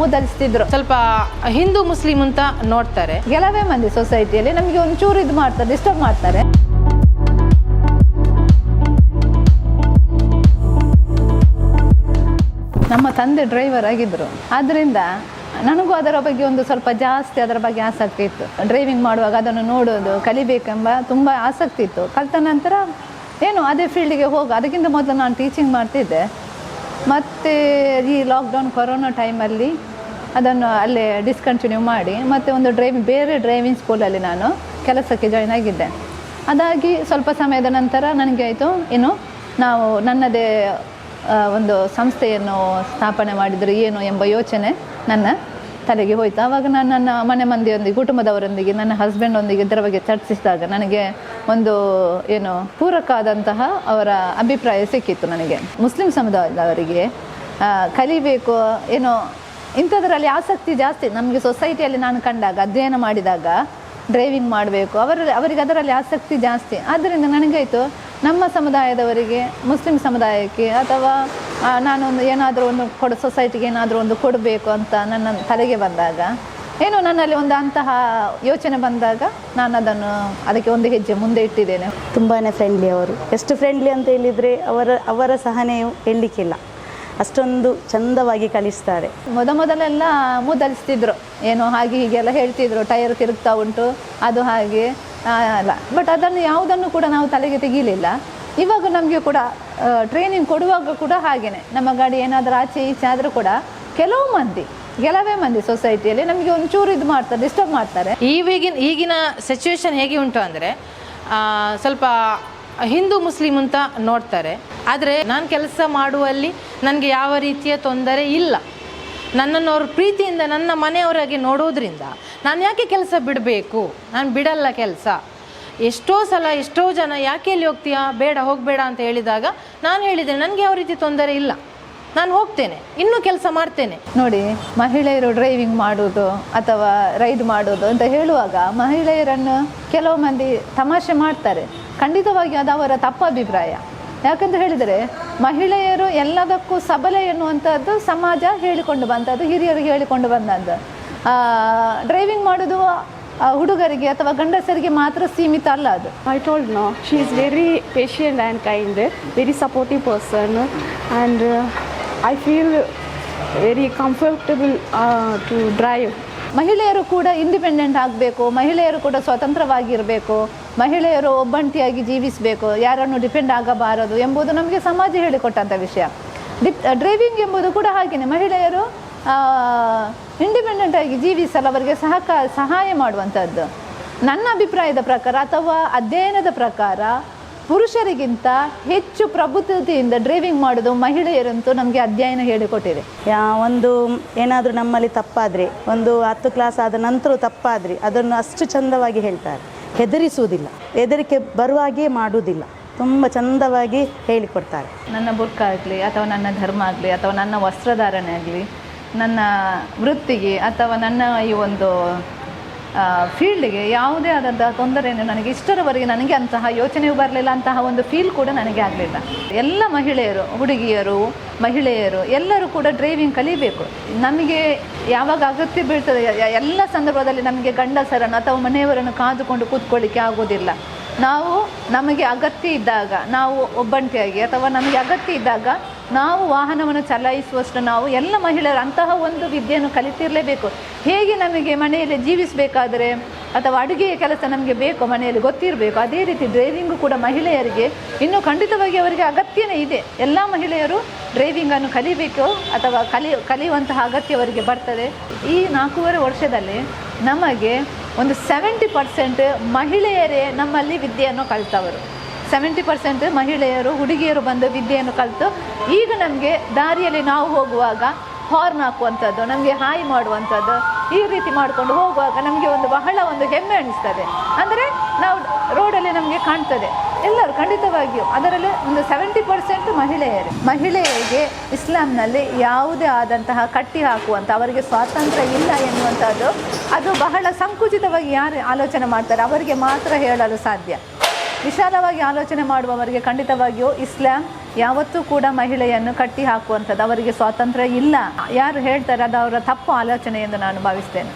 ಮುದಲಿಸ್ತಿದ್ರು ಸ್ವಲ್ಪ ಹಿಂದೂ ಮುಸ್ಲಿಂ ಅಂತ ನೋಡ್ತಾರೆ. ಕೆಲವೇ ಮಂದಿ ಸೊಸೈಟಿಯಲ್ಲಿ ನಮಗೆ ಒಂಚೂರು ಇದು ಮಾಡ್ತಾರೆ ಡಿಸ್ಟರ್ಬ್ ಮಾಡ್ತಾರೆ. ನಮ್ಮ ತಂದೆ ಡ್ರೈವರ್ ಆಗಿದ್ದರು ಆದ್ದರಿಂದ ನನಗೂ ಅದರ ಬಗ್ಗೆ ಒಂದು ಸ್ವಲ್ಪ ಜಾಸ್ತಿ ಅದರ ಬಗ್ಗೆ ಆಸಕ್ತಿ ಇತ್ತು. ಡ್ರೈವಿಂಗ್ ಮಾಡುವಾಗ ಅದನ್ನು ನೋಡೋದು ಕಲಿಬೇಕೆಂಬ ತುಂಬ ಆಸಕ್ತಿ ಇತ್ತು. ಕಲಿತ ನಂತರ ಏನು ಅದೇ ಫೀಲ್ಡಿಗೆ ಹೋಗು ಅದಕ್ಕಿಂತ ಮೊದಲು ನಾನು ಟೀಚಿಂಗ್ ಮಾಡ್ತಿದ್ದೆ. ಮತ್ತು ಈ ಲಾಕ್ಡೌನ್ ಕೊರೋನಾ ಟೈಮಲ್ಲಿ ಅದನ್ನು ಅಲ್ಲೇ ಡಿಸ್ಕಂಟಿನ್ಯೂ ಮಾಡಿ, ಮತ್ತೆ ಒಂದು ಡ್ರೈವಿಂಗ್ ಬೇರೆ ಡ್ರೈವಿಂಗ್ ಸ್ಕೂಲಲ್ಲಿ ನಾನು ಕೆಲಸಕ್ಕೆ ಜಾಯ್ನ್ ಆಗಿದ್ದೆ. ಅದಾಗಿ ಸ್ವಲ್ಪ ಸಮಯದ ನಂತರ ನನಗೆ ಆಯಿತು ಏನು ನಾವು ನನ್ನದೇ ಒಂದು ಸಂಸ್ಥೆಯನ್ನು ಸ್ಥಾಪನೆ ಮಾಡಿದರೆ, ಏನು ಎಂಬ ಯೋಚನೆ ನನ್ನ ತಲೆಗೆ ಹೋಯಿತು. ಆವಾಗ ನಾನು ನನ್ನ ಮನೆ ಮಂದಿಯೊಂದಿಗೆ, ಕುಟುಂಬದವರೊಂದಿಗೆ, ನನ್ನ ಹಸ್ಬೆಂಡೊಂದಿಗೆ ಇದರ ಬಗ್ಗೆ ಚರ್ಚಿಸಿದಾಗ ನನಗೆ ಒಂದು, ಏನು ಪೂರಕ ಆದಂತಹ ಅವರ ಅಭಿಪ್ರಾಯ ಸಿಕ್ಕಿತ್ತು ನನಗೆ. ಮುಸ್ಲಿಂ ಸಮುದಾಯದವರಿಗೆ ಕಲಿಬೇಕು, ಏನೋ, ಇಂಥದ್ರಲ್ಲಿ ಆಸಕ್ತಿ ಜಾಸ್ತಿ. ನಮಗೆ ಸೊಸೈಟಿಯಲ್ಲಿ ನಾನು ಕಂಡಾಗ, ಅಧ್ಯಯನ ಮಾಡಿದಾಗ ಡ್ರೈವಿಂಗ್ ಮಾಡಬೇಕು ಅವರ ಅವರಿಗೆ ಅದರಲ್ಲಿ ಆಸಕ್ತಿ ಜಾಸ್ತಿ. ಆದ್ದರಿಂದ ನನಗಾಯಿತು, ನಮ್ಮ ಸಮುದಾಯದವರಿಗೆ, ಮುಸ್ಲಿಂ ಸಮುದಾಯಕ್ಕೆ ಅಥವಾ ನಾನೊಂದು ಏನಾದರೂ ಒಂದು ಕೊಡ ಸೊಸೈಟಿಗೆ ಏನಾದರೂ ಒಂದು ಕೊಡಬೇಕು ಅಂತ ನನ್ನ ತಲೆಗೆ ಬಂದಾಗ ಏನೋ ನನ್ನಲ್ಲಿ ಒಂದು ಅಂತಹ ಯೋಚನೆ ಬಂದಾಗ ನಾನು ಅದನ್ನು ಅದಕ್ಕೆ ಒಂದು ಹೆಜ್ಜೆ ಮುಂದೆ ಇಟ್ಟಿದ್ದೇನೆ. ತುಂಬಾ ಫ್ರೆಂಡ್ಲಿ ಅವರು. ಎಷ್ಟು ಫ್ರೆಂಡ್ಲಿ ಅಂತ ಹೇಳಿದರೆ ಅವರ ಅವರ ಸಹನೆಯು ಹೇಳಲಿಕ್ಕಿಲ್ಲ. ಅಷ್ಟೊಂದು ಚಂದವಾಗಿ ಕಲಿಸ್ತಾರೆ. ಮೊದ ಮೊದಲೆಲ್ಲ ಮುದಲಿಸ್ತಿದ್ರು. ಏನೋ ಹಾಗೆ ಹೀಗೆಲ್ಲ ಹೇಳ್ತಿದ್ರು. ಟೈರ್ ತಿರುಗ್ತಾ ಉಂಟು ಅದು ಹಾಗೆ ಅಲ್ಲ. ಬಟ್ ಅದನ್ನು ಯಾವುದನ್ನು ಕೂಡ ನಾವು ತಲೆಗೆ ತೆಗೀಲಿಲ್ಲ. ಇವಾಗ ನಮಗೆ ಕೂಡ ಟ್ರೈನಿಂಗ್ ಕೊಡುವಾಗ ಕೂಡ ಹಾಗೇನೆ. ನಮ್ಮ ಗಾಡಿ ಏನಾದರೂ ಆಚೆ ಈಚೆ ಆದರೂ ಕೂಡ ಕೆಲವು ಮಂದಿ, ಕೆಲವೇ ಮಂದಿ ಸೊಸೈಟಿಯಲ್ಲಿ ನಮಗೆ ಒಂಚೂರು ಇದು ಮಾಡ್ತಾರೆ ಡಿಸ್ಟರ್ಬ್ ಮಾಡ್ತಾರೆ. ಈಗಿನ ಈಗಿನ ಸಿಚುವೇಶನ್ ಹೇಗೆ ಉಂಟು ಅಂದರೆ ಸ್ವಲ್ಪ ಹಿಂದೂ ಮುಸ್ಲಿಂ ಅಂತ ನೋಡ್ತಾರೆ. ಆದರೆ ನಾನು ಕೆಲಸ ಮಾಡುವಲ್ಲಿ ನನಗೆ ಯಾವ ರೀತಿಯ ತೊಂದರೆ ಇಲ್ಲ. ನನ್ನನ್ನು ಅವರು ಪ್ರೀತಿಯಿಂದ ನನ್ನ ಮನೆಯವರಾಗಿ ನೋಡೋದ್ರಿಂದ ನಾನು ಯಾಕೆ ಕೆಲಸ ಬಿಡಬೇಕು? ನಾನು ಬಿಡಲ್ಲ ಕೆಲಸ. ಎಷ್ಟೋ ಸಲ ಎಷ್ಟೋ ಜನ ಯಾಕೆ ಎಲ್ಲಿ ಹೋಗ್ತೀಯಾ? ಬೇಡ, ಹೋಗಬೇಡ ಅಂತ ಹೇಳಿದಾಗ ನಾನು ಹೇಳಿದೆ ನನಗೆ ಯಾವ ರೀತಿ ತೊಂದರೆ ಇಲ್ಲ. ನಾನು ಹೋಗ್ತೇನೆ, ಇನ್ನೂ ಕೆಲಸ ಮಾಡ್ತೇನೆ. ನೋಡಿ, ಮಹಿಳೆಯರು ಡ್ರೈವಿಂಗ್ ಮಾಡೋದು ಅಥವಾ ರೈಡ್ ಮಾಡೋದು ಅಂತ ಹೇಳುವಾಗ ಮಹಿಳೆಯರನ್ನು ಕೆಲವು ಮಂದಿ ತಮಾಷೆ ಮಾಡ್ತಾರೆ. ಖಂಡಿತವಾಗಿ ಅದು ಅವರ ತಪ್ಪು ಅಭಿಪ್ರಾಯ. ಯಾಕಂತ ಹೇಳಿದರೆ ಮಹಿಳೆಯರು ಎಲ್ಲದಕ್ಕೂ ಸಬಲೆ ಎನ್ನುವಂಥದ್ದು ಸಮಾಜ ಹೇಳಿಕೊಂಡು ಬಂದದ್ದು, ಹಿರಿಯರು ಹೇಳಿಕೊಂಡು ಬಂದದ್ದು. ಡ್ರೈವಿಂಗ್ ಮಾಡೋದು ಹುಡುಗರಿಗೆ ಅಥವಾ ಗಂಡಸರಿಗೆ ಮಾತ್ರ ಸೀಮಿತ ಅಲ್ಲ ಅದು. I told no she is very patient and kind very supportive person and I feel very comfortable to drive to drive. ಮಹಿಳೆಯರು ಕೂಡ ಇಂಡಿಪೆಂಡೆಂಟ್ ಆಗಬೇಕು ಮಹಿಳೆಯರು ಕೂಡ ಸ್ವತಂತ್ರವಾಗಿರಬೇಕು ಮಹಿಳೆಯರು ಒಬ್ಬಂಟಿಯಾಗಿ ಜೀವಿಸಬೇಕು ಯಾರನ್ನು ಡಿಪೆಂಡ್ ಆಗಬಾರದು ಎಂಬುದು ನಮಗೆ ಸಮಾಜ ಹೇಳಿಕೊಟ್ಟಂಥ ವಿಷಯ. ಡಿಪ್ ಡ್ರೈವಿಂಗ್ ಎಂಬುದು ಕೂಡ ಹಾಗೆಯೇ ಮಹಿಳೆಯರು ಇಂಡಿಪೆಂಡೆಂಟ್ ಆಗಿ ಜೀವಿಸಲು ಅವರಿಗೆ ಸಹಕಾರ ಸಹಾಯ ಮಾಡುವಂಥದ್ದು. ನನ್ನ ಅಭಿಪ್ರಾಯದ ಪ್ರಕಾರ ಅಥವಾ ಅಧ್ಯಯನದ ಪ್ರಕಾರ ಪುರುಷರಿಗಿಂತ ಹೆಚ್ಚು ಪ್ರಬುದ್ಧತೆಯಿಂದ ಡ್ರೈವಿಂಗ್ ಮಾಡೋದು ಮಹಿಳೆಯರಂತೂ ನಮಗೆ ಅಧ್ಯಯನ ಹೇಳಿಕೊಟ್ಟಿದೆ. ಯಾ ಒಂದು ಏನಾದರೂ ನಮ್ಮಲ್ಲಿ ತಪ್ಪಾದರೆ ಒಂದು ಹತ್ತು ಕ್ಲಾಸ್ ಆದ ನಂತರ ತಪ್ಪಾದರೆ ಅದನ್ನು ಅಷ್ಟು ಚಂದವಾಗಿ ಹೇಳ್ತಾರೆ. ಹೆದರಿಸುವುದಿಲ್ಲ. ಹೆದರಿಕೆ ಬರುವಾಗೇ ಮಾಡುವುದಿಲ್ಲ. ತುಂಬ ಚಂದವಾಗಿ ಹೇಳಿಕೊಡ್ತಾರೆ. ನನ್ನ ಬುಕ್ ಆಗಲಿ ಅಥವಾ ನನ್ನ ಧರ್ಮ ಆಗಲಿ ಅಥವಾ ನನ್ನ ವಸ್ತ್ರಧಾರಣೆ ಆಗಲಿ ನನ್ನ ವೃತ್ತಿಗೆ ಅಥವಾ ನನ್ನ ಈ ಒಂದು ಫೀಲ್ಡ್ಗೆ ಯಾವುದೇ ಆದಂತಹ ತೊಂದರೆಯನ್ನು ನನಗೆ ಇಷ್ಟರವರೆಗೆ ನನಗೆ ಅಂತಹ ಯೋಚನೆಯೂ ಬರಲಿಲ್ಲ, ಅಂತಹ ಒಂದು ಫೀಲ್ ಕೂಡ ನನಗೆ ಆಗಲಿಲ್ಲ. ಎಲ್ಲ ಮಹಿಳೆಯರು, ಹುಡುಗಿಯರು, ಮಹಿಳೆಯರು ಎಲ್ಲರೂ ಕೂಡ ಡ್ರೈವಿಂಗ್ ಕಲಿಬೇಕು. ನಮಗೆ ಯಾವಾಗ ಅಗತ್ಯ ಬೀಳ್ತದೆ ಎಲ್ಲ ಸಂದರ್ಭದಲ್ಲಿ ನಮಗೆ ಗಂಡಸರನ್ನು ಅಥವಾ ಮನೆಯವರನ್ನು ಕಾದುಕೊಂಡು ಕೂತ್ಕೊಳ್ಳಿಕ್ಕೆ ಆಗೋದಿಲ್ಲ ನಾವು ನಮಗೆ ಅಗತ್ಯ ಇದ್ದಾಗ, ನಾವು ಒಬ್ಬಂಟಿಯಾಗಿ ಅಥವಾ ನಮಗೆ ಅಗತ್ಯ ಇದ್ದಾಗ ನಾವು ವಾಹನವನ್ನು ಚಲಾಯಿಸುವಷ್ಟು ನಾವು ಎಲ್ಲ ಮಹಿಳೆಯರು ಅಂತಹ ಒಂದು ವಿದ್ಯೆಯನ್ನು ಕಲಿತಿರಲೇಬೇಕು. ಹೇಗೆ ನಮಗೆ ಮನೆಯಲ್ಲಿ ಜೀವಿಸಬೇಕಾದರೆ ಅಥವಾ ಅಡುಗೆಯ ಕೆಲಸ ನಮಗೆ ಬೇಕು ಮನೆಯಲ್ಲಿ ಗೊತ್ತಿರಬೇಕು. ಅದೇ ರೀತಿ ಡ್ರೈವಿಂಗು ಕೂಡ ಮಹಿಳೆಯರಿಗೆ ಇನ್ನು ಖಂಡಿತವಾಗಿ ಅವರಿಗೆ ಅಗತ್ಯನೇ ಇದೆ. ಎಲ್ಲ ಮಹಿಳೆಯರು ಡ್ರೈವಿಂಗನ್ನು ಕಲಿಬೇಕು ಅಥವಾ ಕಲಿ, ಕಲಿಯುವಂತಹ ಅಗತ್ಯ ಅವರಿಗೆ ಬರ್ತದೆ. ಈ ನಾಲ್ಕೂವರೆ ವರ್ಷದಲ್ಲಿ ನಮಗೆ ಒಂದು ಸೆವೆಂಟಿ ಪರ್ಸೆಂಟ್ ಮಹಿಳೆಯರೇ ನಮ್ಮಲ್ಲಿ ವಿದ್ಯೆಯನ್ನು ಕಲಿತವರು. ಸೆವೆಂಟಿ ಪರ್ಸೆಂಟ್ ಮಹಿಳೆಯರು, ಹುಡುಗಿಯರು ಬಂದು ವಿದ್ಯೆಯನ್ನು ಕಲಿತು ಈಗ ನಮಗೆ ದಾರಿಯಲ್ಲಿ ನಾವು ಹೋಗುವಾಗ ಹಾರ್ನ್ ಹಾಕುವಂಥದ್ದು, ನಮಗೆ ಹಾಯಿ ಮಾಡುವಂಥದ್ದು ಈ ರೀತಿ ಮಾಡಿಕೊಂಡು ಹೋಗುವಾಗ ನಮಗೆ ಒಂದು ಬಹಳ ಒಂದು ಹೆಮ್ಮೆ ಅನಿಸ್ತದೆ. ಅಂದರೆ ನಾವು ರೋಡಲ್ಲಿ ನಮಗೆ ಕಾಣ್ತದೆ. ಎಲ್ಲರೂ ಖಂಡಿತವಾಗಿಯೂ ಅದರಲ್ಲಿ ಒಂದು ಸೆವೆಂಟಿ ಪರ್ಸೆಂಟ್ ಮಹಿಳೆಯರು. ಮಹಿಳೆಯರಿಗೆ ಇಸ್ಲಾಂನಲ್ಲಿ ಯಾವುದೇ ಆದಂತಹ ಕಟ್ಟಿ ಹಾಕುವಂಥ, ಅವರಿಗೆ ಸ್ವಾತಂತ್ರ್ಯ ಇಲ್ಲ ಎನ್ನುವಂಥದ್ದು, ಅದು ಬಹಳ ಸಂಕುಚಿತವಾಗಿ ಯಾರು ಆಲೋಚನೆ ಮಾಡ್ತಾರೆ, ಅವರಿಗೆ ಮಾತ್ರ ಹೇಳಲು ಸಾಧ್ಯ. ವಿಶಾಲವಾಗಿ ಆಲೋಚನೆ ಮಾಡುವವರಿಗೆ ಖಂಡಿತವಾಗಿಯೂ ಇಸ್ಲಾಂ ಯಾವತ್ತೂ ಕೂಡ ಮಹಿಳೆಯನ್ನು ಕಟ್ಟಿ ಹಾಕುವಂಥದ್ದು ಅವರಿಗೆ ಸ್ವಾತಂತ್ರ್ಯ ಇಲ್ಲ. ಯಾರು ಹೇಳ್ತಾರೆ ಅದು ಅವರ ತಪ್ಪು ಆಲೋಚನೆ ಎಂದು ನಾನು ಭಾವಿಸ್ತೇನೆ.